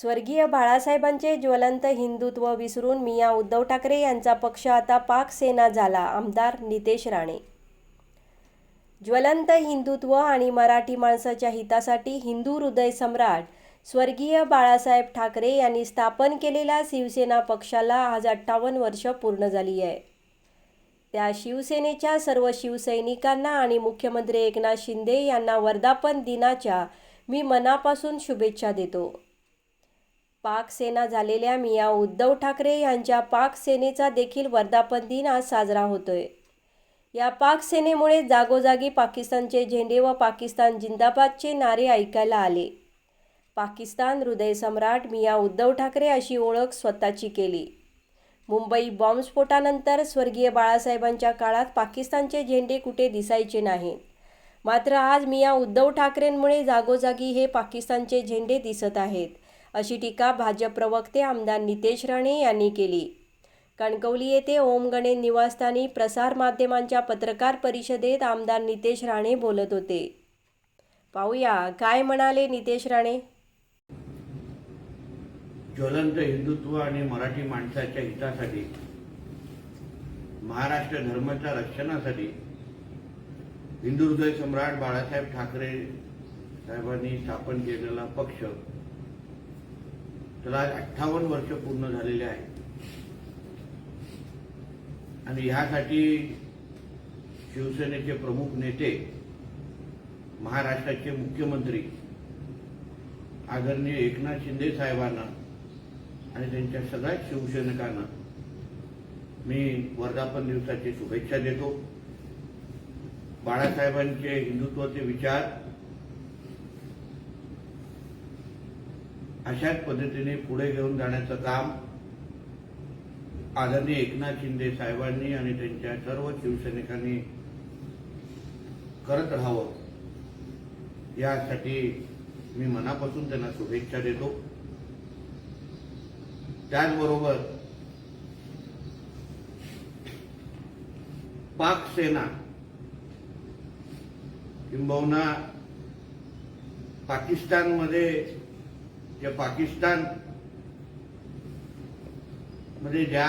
स्वर्गीय बाळासाहेबांचे ज्वलंत हिंदुत्व विसरून मिया उद्धव ठाकरे यांचा पक्ष आता पाक सेना झाला आमदार नितेश राणे. ज्वलंत हिंदुत्व आणि मराठी माणसाच्या हितासाठी हिंदू हृदय सम्राट स्वर्गीय बाळासाहेब ठाकरे यांनी स्थापन केलेल्या शिवसेना पक्षाला आज अठ्ठावन्न वर्ष पूर्ण झाली आहे. त्या शिवसेनेच्या सर्व शिवसैनिकांना आणि मुख्यमंत्री एकनाथ शिंदे यांना वर्धापन दिनाच्या मी मनापासून शुभेच्छा देतो. पाक सेना झालेल्या मिया उद्धव ठाकरे यांच्या पाक सेनेचा देखील वर्धापन दिन आज साजरा होतोय. या पाक सेनेमुळे जागोजागी पाकिस्तानचे झेंडे व पाकिस्तान जिंदाबादचे नारे ऐकायला आले. पाकिस्तान हृदय सम्राट मिया उद्धव ठाकरे अशी ओळख स्वतःची केली. मुंबई बॉम्बस्फोटानंतर स्वर्गीय बाळासाहेबांच्या काळात पाकिस्तानचे झेंडे कुठे दिसायचे नाही. मात्र आज मिया उद्धव ठाकरेंमुळे जागोजागी हे पाकिस्तानचे झेंडे दिसत आहेत. अशी टीका भाजप प्रवक्ते आमदार नितेश राणे यांनी केली. कणकवली येथे ओम गणेश निवासस्थानी प्रसारमाध्यमांच्या पत्रकार परिषदेत आमदार नितेश राणे बोलत होते. पाहूया काय म्हणाले नितेश राणे? ज्वलंत हिंदुत्व आणि मराठी माणसाच्या हितासाठी महाराष्ट्र धर्माच्या रक्षणासाठी हिंदू हृदय सम्राट बाळासाहेब ठाकरे साहेबांनी स्थापन केलेला पक्ष त्याला आज अठ्ठावन्न वर्ष पूर्ण झालेले आहे आणि ह्यासाठी शिवसेनेचे प्रमुख नेते महाराष्ट्राचे मुख्यमंत्री आदरणीय एकनाथ शिंदे साहेबांना आणि त्यांच्या सगळ्याच शिवसैनिकांना मी वर्धापन दिवसाची शुभेच्छा देतो. बाळासाहेबांचे हिंदुत्वाचे विचार अशाच पद्धतीने पुढे घेऊन जाण्याचं काम आदरणीय एकनाथ शिंदे साहेबांनी आणि त्यांच्या सर्व शिवसैनिकांनी करत राहावं. यासाठी मी मनापासून त्यांना शुभेच्छा देतो. त्याचबरोबर पाक सेना किंबहुना पाकिस्तानमध्ये जे पाकिस्तानमध्ये ज्या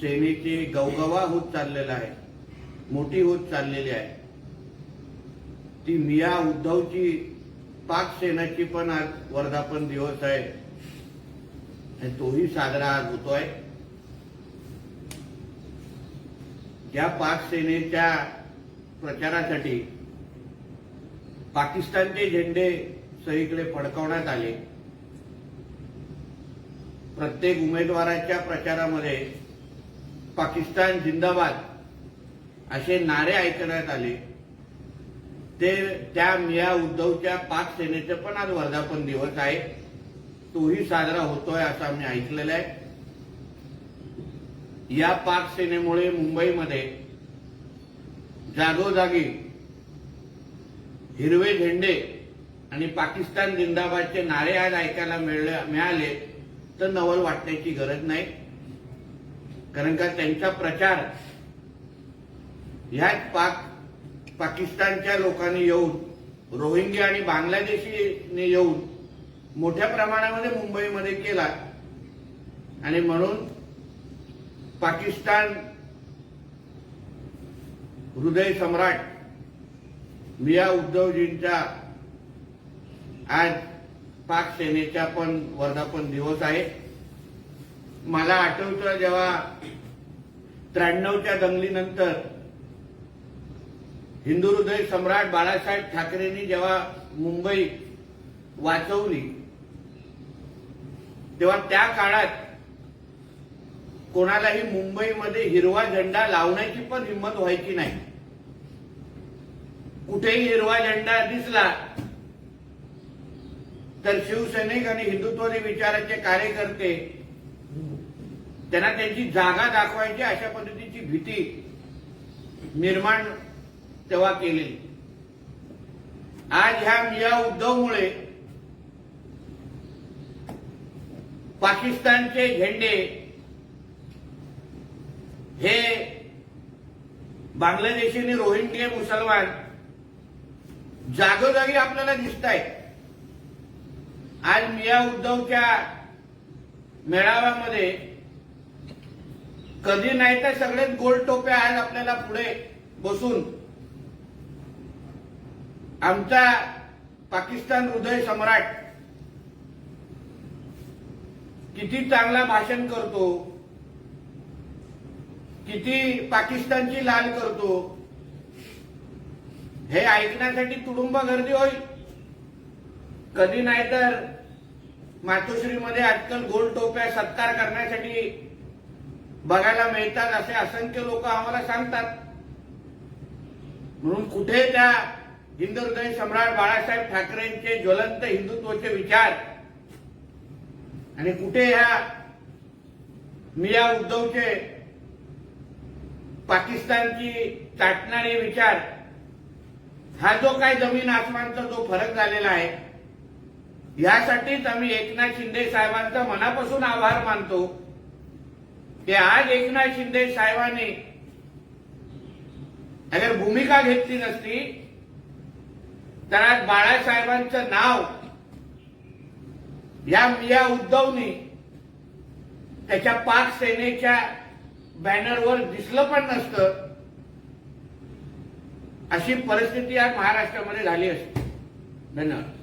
सेनेचे गवगवा होत चाललेला आहे मोठी होत चाललेली आहे ती मिया उद्धवची पाक सेनाची पण आज वर्धापन दिवस आहे. आणि तोही साजरा आज होतोय. ज्या पाक सेनेच्या प्रचारासाठी पाकिस्तानचे झेंडे सगळीकडे फडकवण्यात आले. प्रत्येक उमेदवाराच्या प्रचारामध्ये पाकिस्तान जिंदाबाद असे नारे ऐकण्यात आले. ते त्या मिया उद्धवच्या पाक सेनेचं पण आज वर्धापन दिवस आहे. तोही साजरा होतोय असं आम्ही ऐकलेलं आहे. या पाक सेनेमुळे मुंबईमध्ये जागोजागी हिरवे झेंडे आणि पाकिस्तान जिंदाबादचे नारे आज ऐकायला मिळाले तर नवल वाटण्याची गरज नाही. कारण का त्यांचा प्रचार ह्याच पाक पाकिस्तानच्या लोकांनी येऊन रोहिंग्या आणि बांगलादेशीने येऊन मोठ्या प्रमाणामध्ये मुंबईमध्ये केला. आणि म्हणून पाकिस्तान हृदय सम्राट मिया उद्धवजींचा आज पाक सेनेचा पण वर्धापन दिवस आहे. मला आठवतं जेव्हा त्र्याण्णवच्या दंगलीनंतर हिंदू हृदय सम्राट बाळासाहेब ठाकरेंनी जेव्हा मुंबई वाचवली तेव्हा त्या काळात कोणालाही मुंबईमध्ये हिरवा झेंडा लावण्याची पण हिंमत व्हायची नाही. कुठेही हिरवा झेंडा दिसला तर शिवसैनिक आणि हिंदुत्ववादी विचाराचे कार्यकर्ते त्यांना त्यांची जागा दाखवायची अशा पद्धतीची भीती निर्माण तेव्हा केली. आज ह्या मिया उद्धवमुळे पाकिस्तानचे झेंडे हे बांगलादेशी आणि रोहिंग्या मुसलमान जागोजागी आपल्याला दिसत आहेत आज मिया उद्धवच्या मेळाव्यामध्ये कधी नाही तर सगळेच गोल टोप्या आज आपल्याला पुढे बसून आमचा पाकिस्तान हृदय सम्राट किती चांगला भाषण करतो किती पाकिस्तानची लाल करतो हे ऐकण्यासाठी तुडुंब गर्दी होईल. कधी नाही तर मातोश्रीमध्ये आजकाल गोल टोप्या सत्कार करण्यासाठी बघायला मिळतात असे असंख्य लोक आम्हाला सांगतात. म्हणून कुठे त्या हिंदू हृदय सम्राट बाळासाहेब ठाकरेंचे ज्वलंत हिंदुत्वाचे विचार आणि कुठे ह्या मिया उद्धवचे पाकिस्तानची चाटणारे विचार हा जो काय जमीन आसमानचा जो फरक झालेला आहे यासाठीच आम्ही एकनाथ शिंदे साहेबांचा मनापासून आभार मानतो की आज एकनाथ शिंदे साहेबांनी अगर भूमिका घेतली नसती तर आज बाळासाहेबांचं नाव या मिया उद्धवनी त्याच्या पाक सेनेच्या बॅनरवर दिसलं पण नसतं. अशी परिस्थिती आज महाराष्ट्रामध्ये झाली असते. धन्यवाद.